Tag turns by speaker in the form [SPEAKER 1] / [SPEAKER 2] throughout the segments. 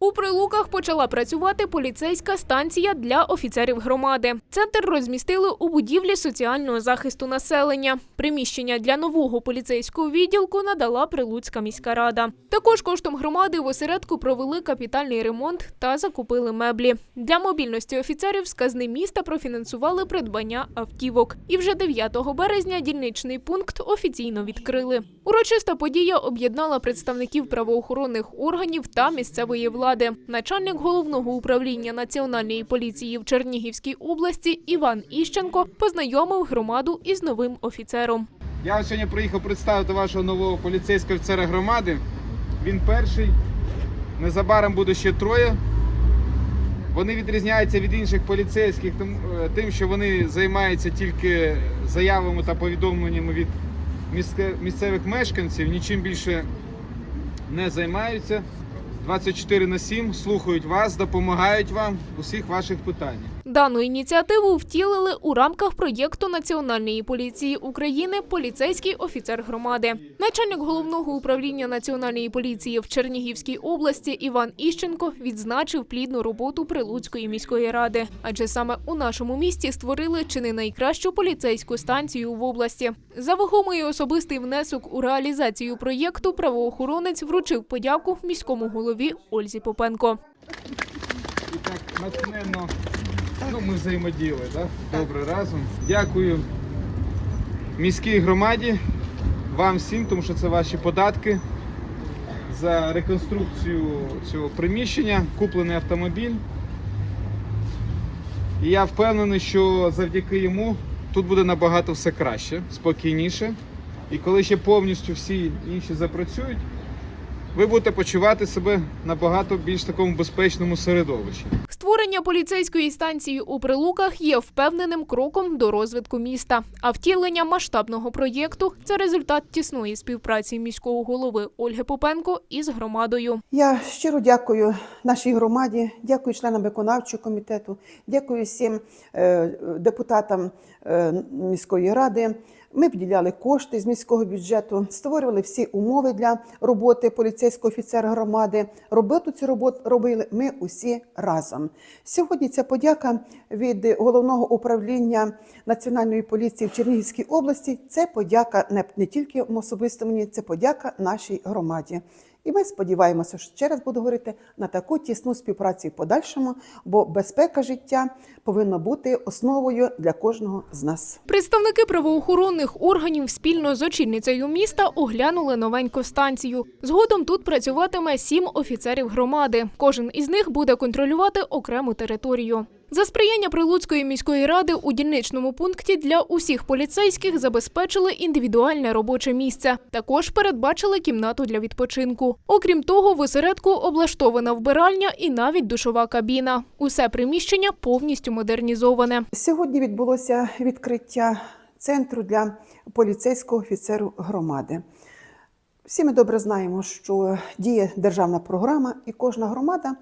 [SPEAKER 1] У Прилуках почала працювати поліцейська станція для офіцерів громади. Центр розмістили у будівлі соціального захисту населення. Приміщення для нового поліцейського відділку надала Прилуцька міська рада. Також коштом громади в осередку провели капітальний ремонт та закупили меблі. Для мобільності офіцерів з казни міста профінансували придбання автівок. І вже 9 березня дільничний пункт офіційно відкрили. Урочиста подія об'єднала представників правоохоронних органів та місцевої влади. Начальник головного управління національної поліції в Чернігівській області Іван Іщенко познайомив громаду із новим офіцером.
[SPEAKER 2] Я сьогодні приїхав представити вашого нового поліцейського офіцера громади. Він перший. Незабаром буде ще троє. Вони відрізняються від інших поліцейських тим, е, що вони займаються тільки заявами та повідомленнями від місцевих мешканців, нічим більше не займаються. 24 на 7 слухають вас, допомагають вам у всіх ваших питаннях.
[SPEAKER 1] Дану ініціативу втілили у рамках проєкту Національної поліції України Поліцейський офіцер громади. Начальник головного управління Національної поліції в Чернігівській області Іван Іщенко відзначив плідну роботу Прилуцької міської ради, адже саме у нашому місті створили чи не найкращу поліцейську станцію в області. За вагомий особистий внесок у реалізацію проєкту правоохоронець вручив подяку міському голові Ользі Попенко.
[SPEAKER 2] Так ну, ми взаємодіяли да? добре разом. Дякую міській громаді, вам всім, тому що це ваші податки за реконструкцію цього приміщення, куплений автомобіль. І я впевнений, що завдяки йому тут буде набагато все краще, спокійніше. І коли ще повністю всі інші запрацюють, ви будете почувати себе набагато більш такому безпечному середовищі.
[SPEAKER 1] Створення поліцейської станції у Прилуках є впевненим кроком до розвитку міста. А втілення масштабного проєкту це результат тісної співпраці міського голови Ольги Попенко із громадою.
[SPEAKER 3] Я щиро дякую нашій громаді, дякую членам виконавчого комітету, дякую всім е, депутатам е, міської ради. Ми виділяли кошти з міського бюджету, створювали всі умови для роботи поліцейського офіцера громади. Роботу цю роботу робили ми усі разом. Сьогодні ця подяка від головного управління національної поліції в Чернігівській області. Це подяка не, тільки особисто мені, це подяка нашій громаді. І ми сподіваємося, що ще раз буду говорити на таку тісну співпрацю в подальшому, бо безпека життя повинна бути основою для кожного з нас.
[SPEAKER 1] Представники правоохоронних органів спільно з очільницею міста оглянули новеньку станцію. Згодом тут працюватиме сім офіцерів громади. Кожен із них буде контролювати окрему територію. За сприяння Прилуцької міської ради у дільничному пункті для усіх поліцейських забезпечили індивідуальне робоче місце. Також передбачили кімнату для відпочинку. Окрім того, в осередку облаштована вбиральня і навіть душова кабіна. Усе приміщення повністю модернізоване.
[SPEAKER 3] Сьогодні відбулося відкриття центру для поліцейського офіцеру громади. Всі ми добре знаємо, що діє державна програма, і кожна громада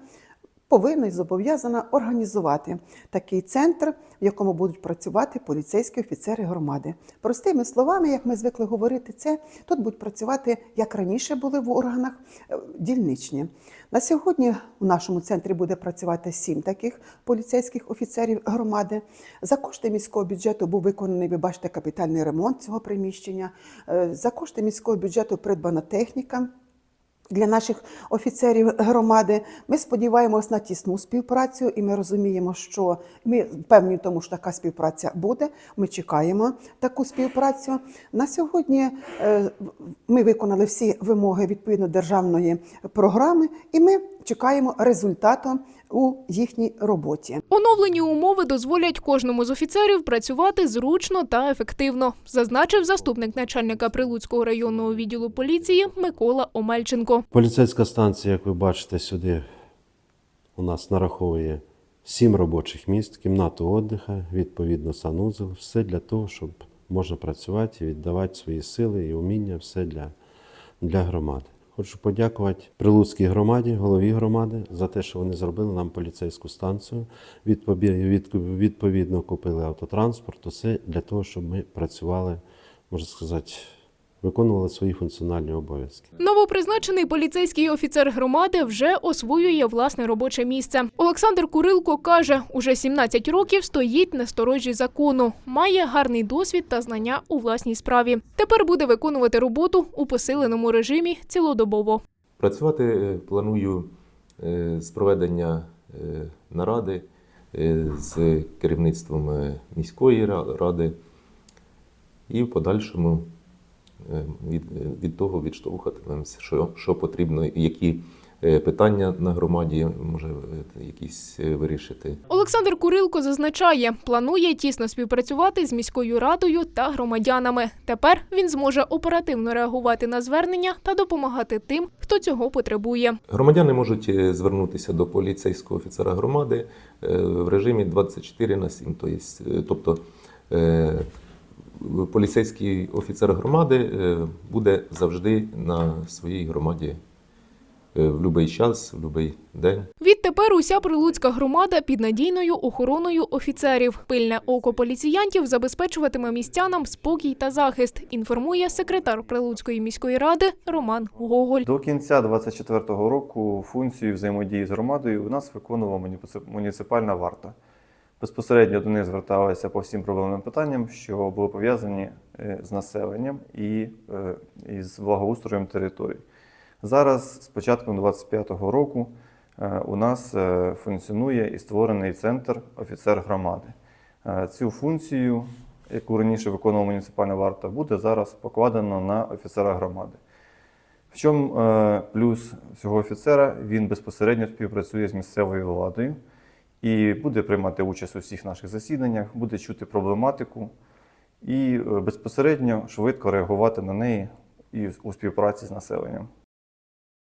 [SPEAKER 3] повинна і зобов'язана організувати такий центр, в якому будуть працювати поліцейські офіцери громади. Простими словами, як ми звикли говорити, це тут будуть працювати, як раніше були в органах е, дільничні. На сьогодні у нашому центрі буде працювати сім таких поліцейських офіцерів громади. За кошти міського бюджету був виконаний, ви бачите, капітальний ремонт цього приміщення. Е, За кошти міського бюджету придбана техніка. Для наших офіцерів громади ми сподіваємось на тісну співпрацю, і ми розуміємо, що ми певні тому, що така співпраця буде. Ми чекаємо таку співпрацю. На сьогодні е, ми виконали всі вимоги відповідно державної програми, і ми чекаємо результату у їхній роботі.
[SPEAKER 1] Оновлені умови дозволять кожному з офіцерів працювати зручно та ефективно, зазначив заступник начальника Прилуцького районного відділу поліції Микола Омельченко.
[SPEAKER 4] Поліцейська станція, як ви бачите, сюди у нас нараховує сім робочих місць, кімнату віддиха, відповідно санузел, все для того, щоб можна працювати і віддавати свої сили і уміння, все для, для громади. Хочу подякувати Прилуцькій громаді, голові громади за те, що вони зробили нам поліцейську станцію. Відпові- від- Відповідно, купили автотранспорт, усе для того, щоб ми працювали, можна сказати, виконували свої функціональні обов'язки.
[SPEAKER 1] Новопризначений поліцейський офіцер громади вже освоює власне робоче місце. Олександр Курилко каже, уже 17 років стоїть на сторожі закону, має гарний досвід та знання у власній справі. Тепер буде виконувати роботу у посиленому режимі цілодобово.
[SPEAKER 5] Працювати е, планую е, з проведення е, наради з керівництвом міської ради і в подальшому від, е, від того відштовхуватимемося, що, що потрібно, які е, питання на громаді може е, якісь вирішити.
[SPEAKER 1] Олександр Курилко зазначає, планує тісно співпрацювати з міською радою та громадянами. Тепер він зможе оперативно реагувати на звернення та допомагати тим, хто цього потребує.
[SPEAKER 5] Громадяни можуть звернутися до поліцейського офіцера громади в режимі 24 на 7. То єсть, е, Тобто поліцейський офіцер громади е, буде завжди на своїй громаді е, в будь-який час, в будь-який день.
[SPEAKER 1] Відтепер уся прилуцька громада під надійною охороною офіцерів. Пильне око поліціянтів забезпечуватиме містянам спокій та захист. Інформує секретар Прилуцької міської ради Роман Гоголь.
[SPEAKER 6] До кінця 2024 року функцію взаємодії з громадою у нас виконувала муніци- муніципальна варта. Безпосередньо до них зверталися по всім проблемним питанням, що були пов'язані е, з населенням і, е, і з благоустроєм територій. Зараз, з початком 2025 року, е, у нас функціонує і створений центр офіцер громади. Цю функцію, яку раніше виконувала муніципальна варта, буде зараз покладено на офіцера громади. В чому плюс цього офіцера? Він безпосередньо співпрацює з місцевою владою і буде приймати участь у всіх наших засіданнях, буде чути проблематику і е, безпосередньо швидко реагувати на неї і у співпраці з населенням.